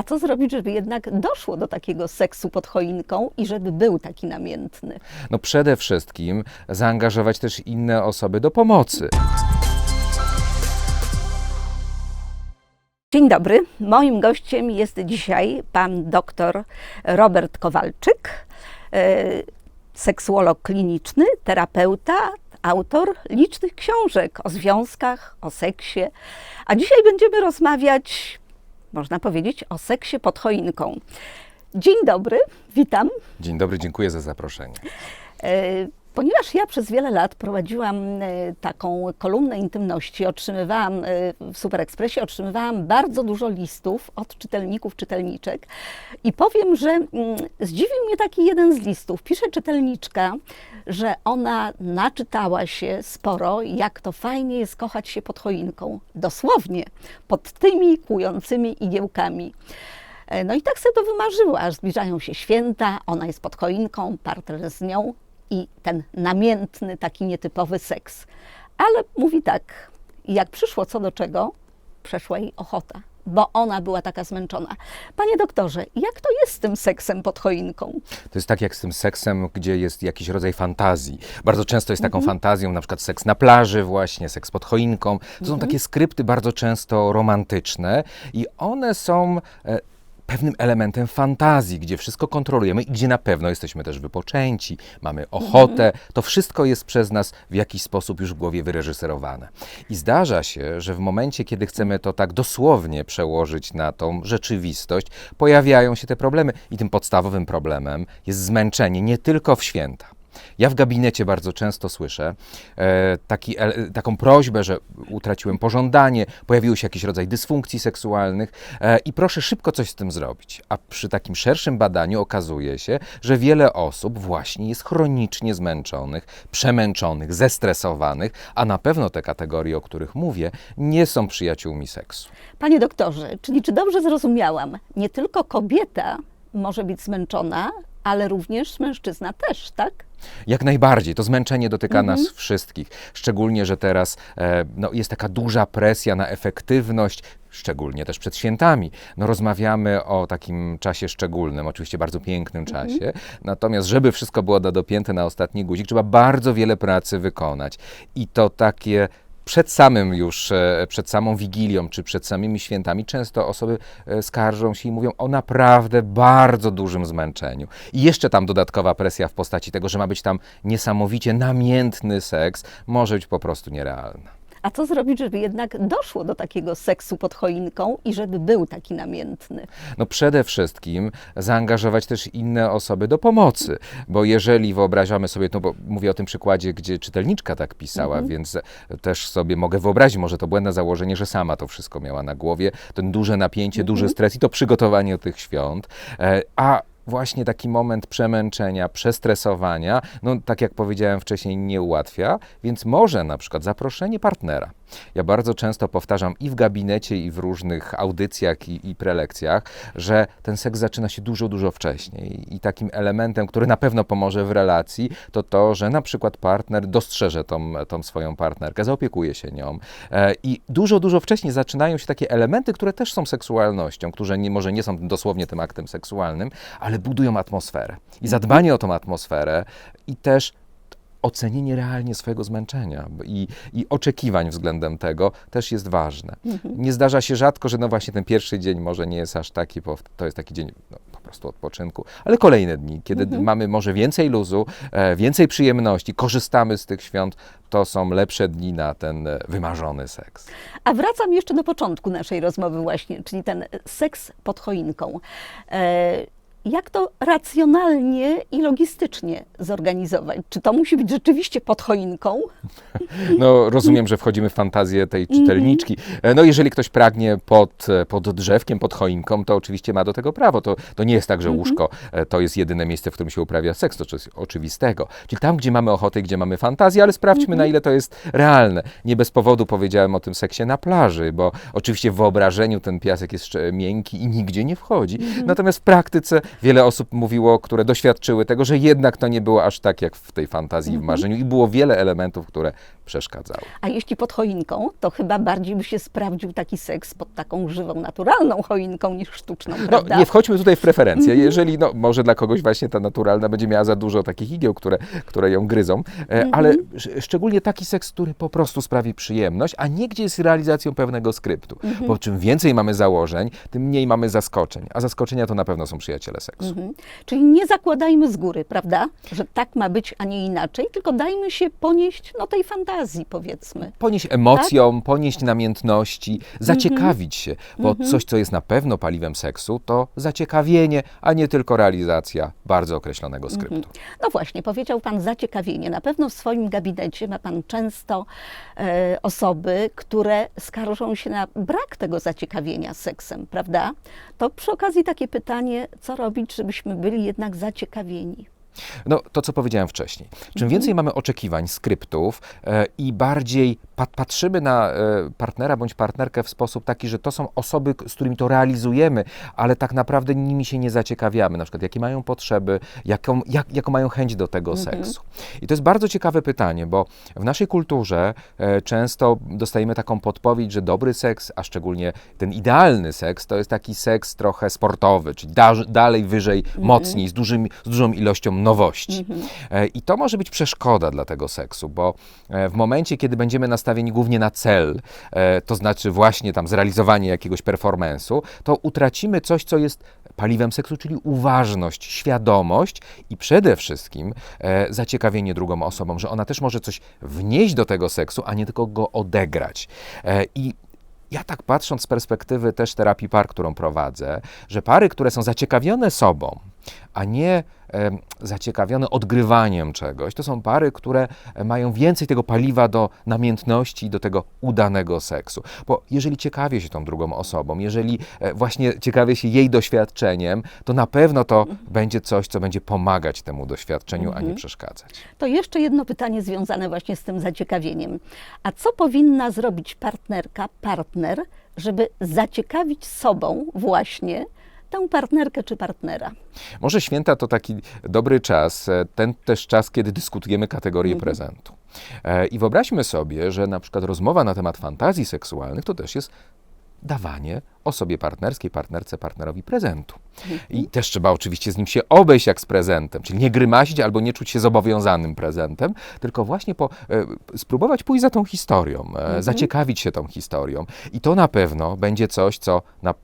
A co zrobić, żeby jednak doszło do takiego seksu pod choinką i żeby był taki namiętny? No przede wszystkim zaangażować też inne osoby do pomocy. Dzień dobry. Moim gościem jest dzisiaj pan dr Robert Kowalczyk, e, seksuolog kliniczny, terapeuta, autor licznych książek o związkach, o seksie. A dzisiaj będziemy rozmawiać, można powiedzieć, o seksie pod choinką. Dzień dobry, witam. Dzień dobry, dziękuję za zaproszenie. Ponieważ ja przez wiele lat prowadziłam e, taką kolumnę intymności, otrzymywałam e, w Super Expressie, otrzymywałam bardzo dużo listów od czytelników, czytelniczek i powiem, że mm, zdziwił mnie taki jeden z listów. Pisze czytelniczka, że ona naczytała się sporo, jak to fajnie jest kochać się pod choinką. Dosłownie, pod tymi kłującymi igiełkami. E, No i tak sobie to wymarzyła, aż zbliżają się święta, ona jest pod choinką, partner z nią i ten namiętny, taki nietypowy seks. Ale mówi tak, jak przyszło co do czego, przeszła jej ochota, bo ona była taka zmęczona. Panie doktorze, jak to jest z tym seksem pod choinką? To jest tak jak z tym seksem, gdzie jest jakiś rodzaj fantazji. Bardzo często jest taką Mhm. fantazją, na przykład seks na plaży właśnie, seks pod choinką. To Mhm. są takie skrypty bardzo często romantyczne i one są e, pewnym elementem fantazji, gdzie wszystko kontrolujemy i gdzie na pewno jesteśmy też wypoczęci, mamy ochotę. To wszystko jest przez nas w jakiś sposób już w głowie wyreżyserowane. I zdarza się, że w momencie, kiedy chcemy to tak dosłownie przełożyć na tą rzeczywistość, pojawiają się te problemy. I tym podstawowym problemem jest zmęczenie nie tylko w święta. Ja w gabinecie bardzo często słyszę e, taki, taką prośbę, że utraciłem pożądanie, pojawił się jakiś rodzaj dysfunkcji seksualnych e, i proszę szybko coś z tym zrobić. A przy takim szerszym badaniu okazuje się, że wiele osób właśnie jest chronicznie zmęczonych, przemęczonych, zestresowanych, a na pewno te kategorie, o których mówię, nie są przyjaciółmi seksu. Panie doktorze, czyli czy dobrze zrozumiałam, nie tylko kobieta może być zmęczona, ale również mężczyzna też, tak? Jak najbardziej. To zmęczenie dotyka nas wszystkich. Szczególnie, że teraz e, no, jest taka duża presja na efektywność, szczególnie też przed świętami. No, rozmawiamy o takim czasie szczególnym, oczywiście bardzo pięknym czasie. Natomiast, żeby wszystko było dopięte na ostatni guzik, trzeba bardzo wiele pracy wykonać. I to takie przed samym już, e, przed samą Wigilią czy przed samymi świętami często osoby e, skarżą się i mówią o naprawdę bardzo dużym zmęczeniu. I jeszcze tam dodatkowa presja w postaci tego, że ma być tam niesamowicie namiętny seks, może być po prostu nierealna. A co zrobić, żeby jednak doszło do takiego seksu pod choinką i żeby był taki namiętny? No przede wszystkim zaangażować też inne osoby do pomocy, bo jeżeli wyobrażamy sobie, no bo mówię o tym przykładzie, gdzie czytelniczka tak pisała, więc też sobie mogę wyobrazić, może to błędne założenie, że sama to wszystko miała na głowie, ten duże napięcie, duży stres i to przygotowanie tych świąt, e, a właśnie taki moment przemęczenia, przestresowania, no tak jak powiedziałem wcześniej, nie ułatwia, więc może na przykład zaproszenie partnera. Ja bardzo często powtarzam i w gabinecie, i w różnych audycjach, i, i prelekcjach, że ten seks zaczyna się dużo, dużo wcześniej. I takim elementem, który na pewno pomoże w relacji, to to, że na przykład partner dostrzeże tą, tą swoją partnerkę, zaopiekuje się nią. E, I dużo, dużo wcześniej zaczynają się takie elementy, które też są seksualnością, które nie, może nie są dosłownie tym aktem seksualnym, ale budują atmosferę. I zadbanie o tą atmosferę i też ocenienie realnie swojego zmęczenia i, i oczekiwań względem tego też jest ważne. Nie zdarza się rzadko, że no właśnie ten pierwszy dzień może nie jest aż taki, bo to jest taki dzień no, po prostu odpoczynku, ale kolejne dni, kiedy mamy może więcej luzu, e, więcej przyjemności, korzystamy z tych świąt, to są lepsze dni na ten e, wymarzony seks. A wracam jeszcze do początku naszej rozmowy właśnie, czyli ten seks pod choinką. E, jak to racjonalnie i logistycznie zorganizować? Czy to musi być rzeczywiście pod choinką? No, rozumiem, że wchodzimy w fantazję tej czytelniczki. E, No, jeżeli ktoś pragnie pod, e, pod drzewkiem, pod choinką, to oczywiście ma do tego prawo. To, to nie jest tak, że łóżko e, to jest jedyne miejsce, w którym się uprawia seks, to coś oczywistego. Czyli tam, gdzie mamy ochotę i gdzie mamy fantazję, ale sprawdźmy, na ile to jest realne. Nie bez powodu powiedziałem o tym seksie na plaży, bo oczywiście w wyobrażeniu ten piasek jest miękki i nigdzie nie wchodzi. Natomiast w praktyce wiele osób mówiło, które doświadczyły tego, że jednak to nie było aż tak jak w tej fantazji, w marzeniu i było wiele elementów, które przeszkadzały. A jeśli pod choinką, to chyba bardziej by się sprawdził taki seks pod taką żywą, naturalną choinką niż sztuczną, No, prawda? nie wchodźmy tutaj w preferencje. Jeżeli, no, może dla kogoś właśnie ta naturalna będzie miała za dużo takich igieł, które, które ją gryzą, e, ale sz- szczególnie taki seks, który po prostu sprawi przyjemność, a nie gdzie jest realizacją pewnego skryptu. Bo czym więcej mamy założeń, tym mniej mamy zaskoczeń, a zaskoczenia to na pewno są przyjaciele seksu. Mhm. Czyli nie zakładajmy z góry, prawda, że tak ma być, a nie inaczej, tylko dajmy się ponieść no, tej fantazji, powiedzmy. Ponieść emocjom, ponieść namiętności, zaciekawić się, bo coś, co jest na pewno paliwem seksu, to zaciekawienie, a nie tylko realizacja bardzo określonego skryptu. No właśnie, powiedział Pan zaciekawienie. Na pewno w swoim gabinecie ma Pan często e, osoby, które skarżą się na brak tego zaciekawienia seksem, prawda? To przy okazji takie pytanie, co robić, żebyśmy byli jednak zaciekawieni? No, to co powiedziałem wcześniej. Czym więcej mamy oczekiwań, skryptów e, i bardziej pat, patrzymy na e, partnera bądź partnerkę w sposób taki, że to są osoby, z którymi to realizujemy, ale tak naprawdę nimi się nie zaciekawiamy. Na przykład, jakie mają potrzeby, jaką, jak, jaką mają chęć do tego seksu. I to jest bardzo ciekawe pytanie, bo w naszej kulturze e, często dostajemy taką podpowiedź, że dobry seks, a szczególnie ten idealny seks, to jest taki seks trochę sportowy, czyli da, dalej, wyżej, mocniej, z, dużym, z dużą ilością nowości. E, I to może być przeszkoda dla tego seksu, bo e, w momencie, kiedy będziemy nastawieni głównie na cel, e, to znaczy właśnie tam zrealizowanie jakiegoś performance'u, to utracimy coś, co jest paliwem seksu, czyli uważność, świadomość i przede wszystkim e, zaciekawienie drugą osobą, że ona też może coś wnieść do tego seksu, a nie tylko go odegrać. E, I ja tak patrząc z perspektywy też terapii par, którą prowadzę, że pary, które są zaciekawione sobą, a nie zaciekawione odgrywaniem czegoś, to są pary, które e, mają więcej tego paliwa do namiętności i do tego udanego seksu. Bo jeżeli ciekawię się tą drugą osobą, jeżeli e, właśnie ciekawię się jej doświadczeniem, to na pewno to będzie coś, co będzie pomagać temu doświadczeniu, a nie przeszkadzać. To jeszcze jedno pytanie związane właśnie z tym zaciekawieniem. A co powinna zrobić partnerka, partner, żeby zaciekawić sobą właśnie tę partnerkę czy partnera? Może święta to taki dobry czas, e, ten też czas, kiedy dyskutujemy kategorię prezentu. E, I wyobraźmy sobie, że na przykład rozmowa na temat fantazji seksualnych to też jest dawanie osobie partnerskiej, partnerce, partnerowi prezentu. I też trzeba oczywiście z nim się obejść jak z prezentem, czyli nie grymasić albo nie czuć się zobowiązanym prezentem, tylko właśnie po, e, spróbować pójść za tą historią, e, zaciekawić się tą historią. I to na pewno będzie coś, co na,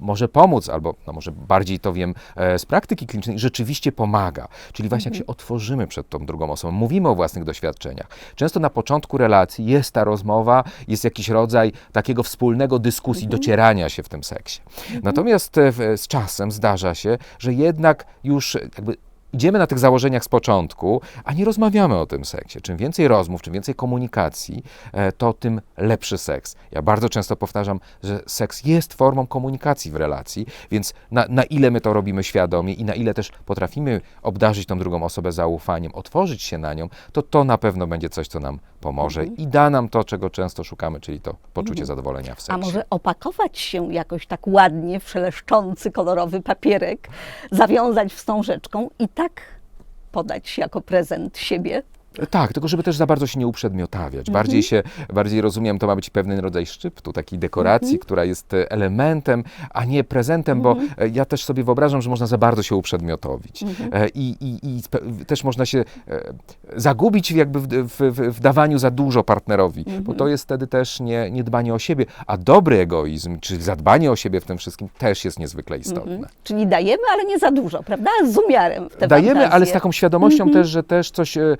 może pomóc, albo no może bardziej to wiem e, z praktyki klinicznej, rzeczywiście pomaga. Czyli właśnie jak się otworzymy przed tą drugą osobą, mówimy o własnych doświadczeniach. Często na początku relacji jest ta rozmowa, jest jakiś rodzaj takiego wspólnego dyskusji, docierania się w tym seksie. Natomiast e, w, z czasem zdarza się, że jednak już e, jakby idziemy na tych założeniach z początku, a nie rozmawiamy o tym seksie. Czym więcej rozmów, czym więcej komunikacji, e, to tym lepszy seks. Ja bardzo często powtarzam, że seks jest formą komunikacji w relacji, więc na, na ile my to robimy świadomie i na ile też potrafimy obdarzyć tą drugą osobę zaufaniem, otworzyć się na nią, to to na pewno będzie coś, co nam pomoże i da nam to, czego często szukamy, czyli to poczucie zadowolenia w seksie. A może opakować się jakoś tak ładnie w szeleszczący, kolorowy papierek, zawiązać wstążeczką i tak podać jako prezent siebie? Tak, tylko żeby też za bardzo się nie uprzedmiotawiać. Bardziej się, bardziej rozumiem, to ma być pewien rodzaj szczyptu, takiej dekoracji, która jest e, elementem, a nie prezentem, bo e, ja też sobie wyobrażam, że można za bardzo się uprzedmiotowić. E, I, i, i też można się zagubić jakby w, w, w, w dawaniu za dużo partnerowi, bo to jest wtedy też nie, nie dbanie o siebie, a dobry egoizm, czy zadbanie o siebie w tym wszystkim też jest niezwykle istotne. Czyli dajemy, ale nie za dużo, prawda? Z umiarem w te Dajemy, ale z fantazje. taką świadomością też, że też coś e,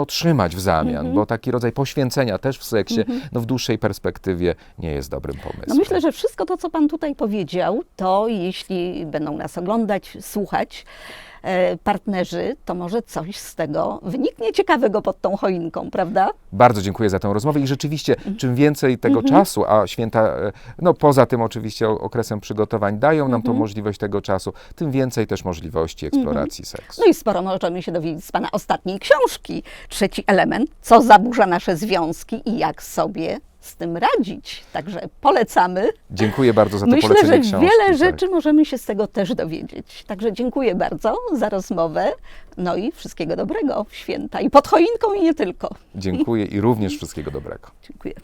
otrzymać w zamian, bo taki rodzaj poświęcenia też w seksie no, w dłuższej perspektywie nie jest dobrym pomysłem. No myślę, że wszystko to, co Pan tutaj powiedział, to jeśli będą nas oglądać, słuchać partnerzy, to może coś z tego wyniknie ciekawego pod tą choinką, prawda? Bardzo dziękuję za tę rozmowę i rzeczywiście Mhm. czym więcej tego czasu, a święta, e, no poza tym oczywiście okresem przygotowań dają nam tą Mhm. możliwość tego czasu, tym więcej też możliwości eksploracji seksu. No i sporo możemy się dowiedzieć z Pana ostatniej książki. Trzeci element, co zaburza nasze związki i jak sobie z tym radzić. Także polecamy. Dziękuję bardzo za to Myślę, polecenie że książki. wiele tak. rzeczy możemy się z tego też dowiedzieć. Także dziękuję bardzo za rozmowę. No i wszystkiego dobrego w święta. I pod choinką i nie tylko. Dziękuję i również wszystkiego dobrego. Dziękuję.